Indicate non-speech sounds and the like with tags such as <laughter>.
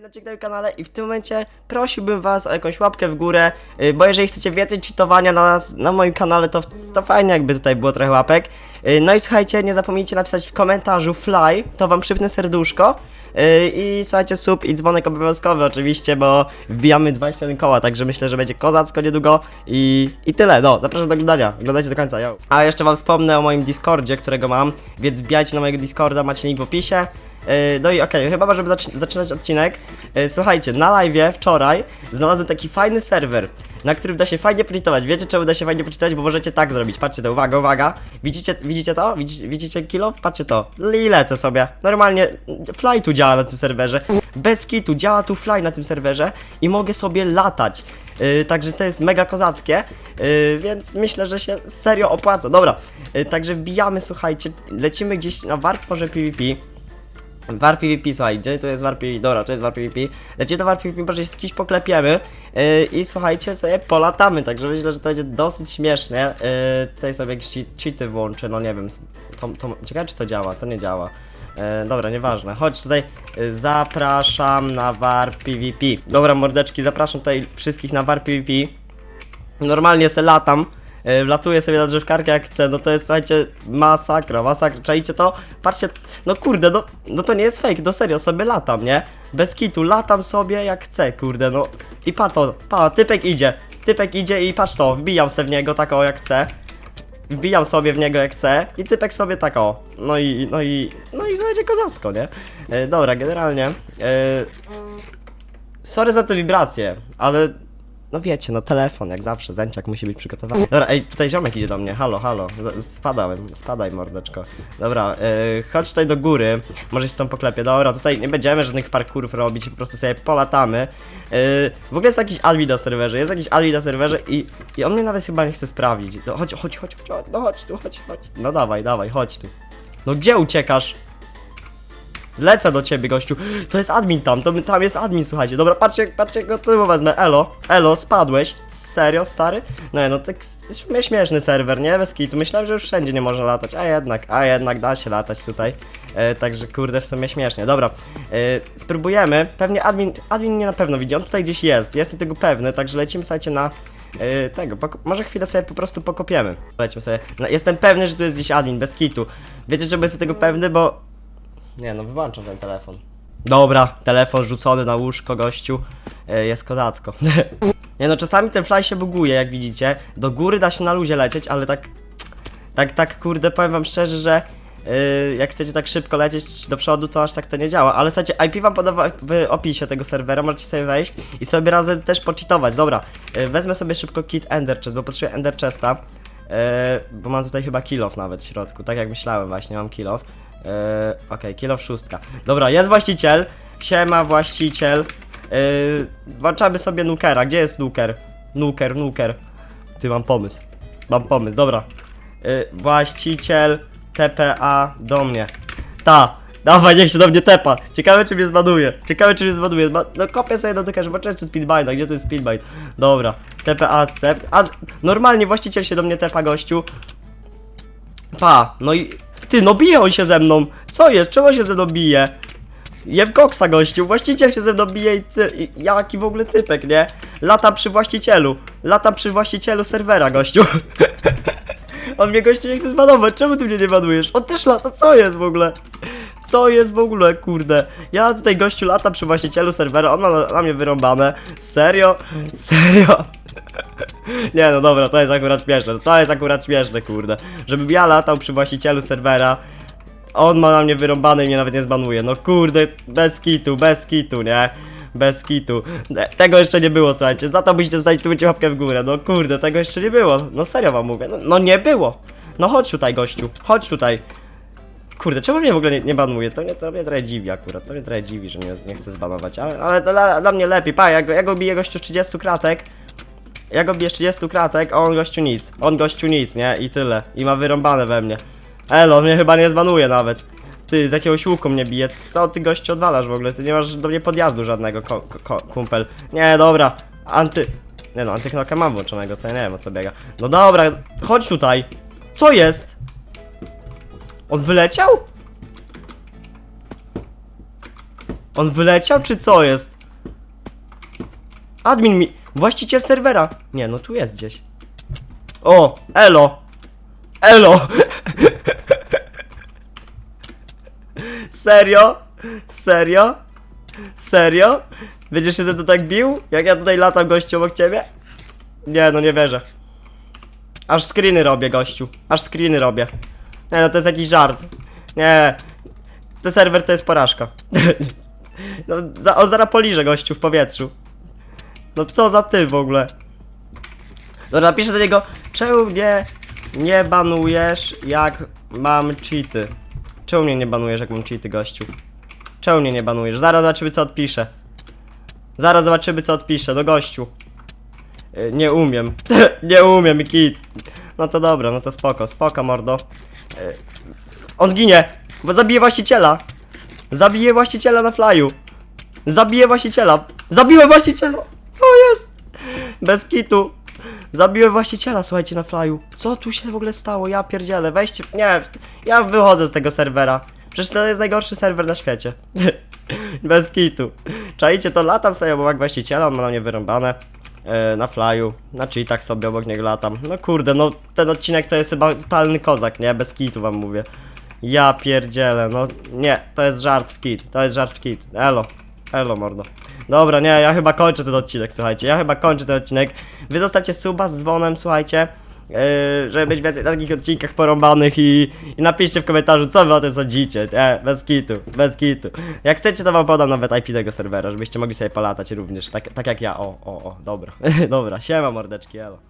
na moim kanale i w tym momencie prosiłbym was o jakąś łapkę w górę, y, bo jeżeli chcecie więcej cheatowania na nas, na moim kanale, to, to fajnie jakby tutaj było trochę łapek. Y, No i słuchajcie, nie zapomnijcie napisać w komentarzu fly, to wam przypnę serduszko. Y, I słuchajcie, sub i dzwonek obowiązkowy oczywiście, bo wbijamy 21 koła, także myślę, że będzie kozacko niedługo i, i tyle, no, zapraszam do oglądania, oglądajcie do końca, yo. A jeszcze wam wspomnę o moim Discordzie, którego mam, więc wbijajcie na mojego Discorda, macie link w opisie. Yy, No i okej, chyba żeby zac zaczynać odcinek. Yy, Słuchajcie, na live wczoraj znalazłem taki fajny serwer, na którym da się fajnie poczytować. Wiecie czemu da się fajnie poczytać? Bo możecie tak zrobić. Patrzcie to, uwaga, uwaga. Widzicie, widzicie to? Widzicie, widzicie? Patrzcie to. Lecę sobie. Normalnie fly tu działa na tym serwerze. Bez kitu działa tu fly na tym serwerze i mogę sobie latać. Yy, także to jest mega kozackie, yy, więc myślę, że się serio opłaca. Dobra, yy, także wbijamy, słuchajcie, lecimy gdzieś na warp PvP. War PvP, słuchaj, to jest War PvP? Dobra, to jest War PvP. Lecimy do War PvP, się z kimś poklepiemy yy, i słuchajcie, sobie polatamy, także myślę, że to będzie dosyć śmiesznie. Yy, tutaj sobie jakieś che- cheaty włączę, no nie wiem, to, to, ciekawe czy to działa, to nie działa. Yy, dobra, nieważne, chodź tutaj, yy, zapraszam na War PvP. Dobra, mordeczki, zapraszam tutaj wszystkich na War PvP. Normalnie se latam. Yy, wlatuję sobie na drzewkarkę jak chcę, no to jest, słuchajcie, masakra, masakra, czajcie to? Patrzcie, no kurde, no, no to nie jest fake, no serio, sobie latam, nie? Bez kitu, latam sobie jak chcę, kurde, no. I pa to, pa, typek idzie, typek idzie i patrz to, wbijam se w niego tak o jak chcę. Wbijam sobie w niego jak chcę i typek sobie tak o. No i, no i, no i słuchajcie, kozacko, nie? Yy, dobra, generalnie, yy, Sorry za te wibracje, ale no wiecie, no telefon, jak zawsze, zęciak musi być przygotowany. Dobra, ej, tutaj ziomek idzie do mnie, halo, halo, spadałem, spadaj mordeczko. Dobra, yy, chodź tutaj do góry, może się tam poklepię, dobra, tutaj nie będziemy żadnych parkurów robić, po prostu sobie polatamy. Yy, w ogóle jest jakiś admin na serwerze, jest jakiś admin na serwerze i, i on mnie nawet chyba nie chce sprawdzić. No chodź, chodź, chodź, chodź, no chodź tu, chodź, chodź. No dawaj, dawaj, chodź tu. No gdzie uciekasz? Lecę do ciebie, gościu. To jest admin tam, to, tam jest admin, słuchajcie. Dobra, patrzcie, patrzcie, go tu wezmę. Elo, elo, spadłeś. Serio, stary? No, no tak śmie- śmieszny serwer, nie? Bez kitu. Myślałem, że już wszędzie nie można latać, a jednak, a jednak da się latać tutaj. E, także kurde, w sumie śmiesznie. Dobra, e, spróbujemy. Pewnie admin, admin mnie na pewno widzi, on tutaj gdzieś jest. Jestem tego pewny, także lecimy, słuchajcie, na e, tego. może chwilę sobie po prostu pokopiemy. Lecimy sobie. No, jestem pewny, że tu jest gdzieś admin, bez kitu. Wiecie, że jestem tego pewny, bo nie no, wyłączam ten telefon. Dobra, telefon rzucony na łóżko, gościu. E, jest kozacko. <laughs> nie no, czasami ten fly się buguje, jak widzicie. Do góry da się na luzie lecieć, ale tak... Tak, tak, kurde, powiem wam szczerze, że... Yy, jak chcecie tak szybko lecieć do przodu, to aż tak to nie działa. Ale słuchajcie, IP wam podawa w opisie tego serwera, możecie sobie wejść i sobie razem też poczytować. Dobra, yy, wezmę sobie szybko kit Ender Chest, bo potrzebuję Ender Chesta. Yy, bo mam tutaj chyba kill off nawet w środku, tak jak myślałem właśnie, mam kill off. Yy, Okej, kill off szóstka. Dobra, jest właściciel. Siema właściciel. Yy, włączamy sobie nukera. Gdzie jest nuker? Nuker, nuker. Ty mam pomysł. Mam pomysł, dobra. Yy, właściciel TPA do mnie. Ta, dawaj, niech się do mnie tepa. Ciekawe, czy mnie zbanuje. Ciekawe, czy mnie zbanuje. Zba no kopię sobie do nukerza, zobaczę, czy speedbind, gdzie to jest speedbind. Dobra, TPA accept. A, normalnie właściciel się do mnie tepa, gościu. Pa, no i... Ty, no bije on się ze mną. Co jest? Czemu się ze mną bije? Jem koksa, gościu. Właściciel się ze mną bije i, ty, i jaki w ogóle typek, nie? Lata przy właścicielu. Lata przy właścicielu serwera, gościu. <laughs> on mnie gościu nie chce zbanować. Czemu ty mnie nie banujesz? On też lata. Co jest w ogóle? Co jest w ogóle, kurde? Ja tutaj gościu lata przy właścicielu serwera, on ma na, na mnie wyrąbane. Serio? Serio? <laughs> Nie no dobra, to jest akurat śmieszne, to jest akurat śmieszne, kurde. Żebym ja latał przy właścicielu serwera, on ma na mnie wyrąbane i mnie nawet nie zbanuje. No kurde, bez kitu, bez kitu, nie? Bez kitu. Ne- Tego jeszcze nie było, słuchajcie. Za to musicie tu łapkę w górę. No kurde, tego jeszcze nie było. No serio wam mówię. No, no nie było. No chodź tutaj, gościu. Chodź tutaj. Kurde, czemu mnie w ogóle nie, nie banuje? To mnie, to mnie trochę dziwi akurat. To mnie trochę dziwi, że mnie nie chce zbanować. Ale, ale to dla, dla mnie lepiej. Pa, ja go, ja go gościu z 30 kratek. Ja go biję z 30 kratek, a on gościu nic. On gościu nic, nie? I tyle. I ma wyrąbane we mnie. Elo, mnie chyba nie zbanuje nawet. Ty, z jakiegoś łuku mnie bije. Co ty gościu odwalasz w ogóle? Ty nie masz do mnie podjazdu żadnego, ko, ko, kumpel. Nie, dobra. Anty... Nie no, antyknoka mam włączonego, to ja nie wiem o co biega. No dobra, chodź tutaj. Co jest? On wyleciał? On wyleciał, czy co jest? Admin mi... Właściciel serwera. Nie, no tu jest gdzieś. O, elo. Elo. <laughs> Serio? Serio? Serio? Będziesz się ze to tak bił? Jak ja tutaj latam gościu obok ciebie? Nie, no nie wierzę. Aż screeny robię, gościu. Aż screeny robię. Nie, no to jest jakiś żart. Nie. Ten serwer to jest porażka. <laughs> no, za, o, zaraz poliżę gościu w powietrzu. No co za ty w ogóle? Dobra, napiszę do niego, czemu mnie nie banujesz jak mam cheaty? Czemu mnie nie banujesz jak mam cheaty, gościu? Czemu mnie nie banujesz? Zaraz zobaczymy co odpiszę. Zaraz zobaczymy co odpiszę, do gościu. Y, Nie umiem. <laughs> nie umiem, kit. No to dobra, no to spoko, spoko, mordo. On zginie, bo zabije właściciela. Zabije właściciela na flyu. Zabije właściciela. Zabiłem właściciela. To jest. Bez kitu. Zabiłem właściciela, słuchajcie, na flyu. Co tu się w ogóle stało? Ja pierdzielę, weźcie. Nie, ja wychodzę z tego serwera. Przecież to jest najgorszy serwer na świecie. <laughs> Bez kitu. Czajcie, to latam sobie obok właściciela, on ma na mnie wyrąbane. E, na flyu, na cheatach sobie obok niego latam. No kurde, no ten odcinek to jest chyba totalny kozak, nie? Bez kitu wam mówię. Ja pierdzielę, no nie, to jest żart w kit, to jest żart w kit. Elo, elo mordo. Dobra, nie, ja chyba kończę ten odcinek, słuchajcie, ja chyba kończę ten odcinek. Wy zostawcie suba z dzwonem, słuchajcie, żeby być więcej takich odcinkach porąbanych i, i napiszcie w komentarzu, co wy o tym sądzicie, nie, bez kitu, bez kitu. Jak chcecie, to wam podam nawet IP tego serwera, żebyście mogli sobie polatać również, tak, tak jak ja, o, o, o, dobra, <laughs> dobra, siema mordeczki, elo.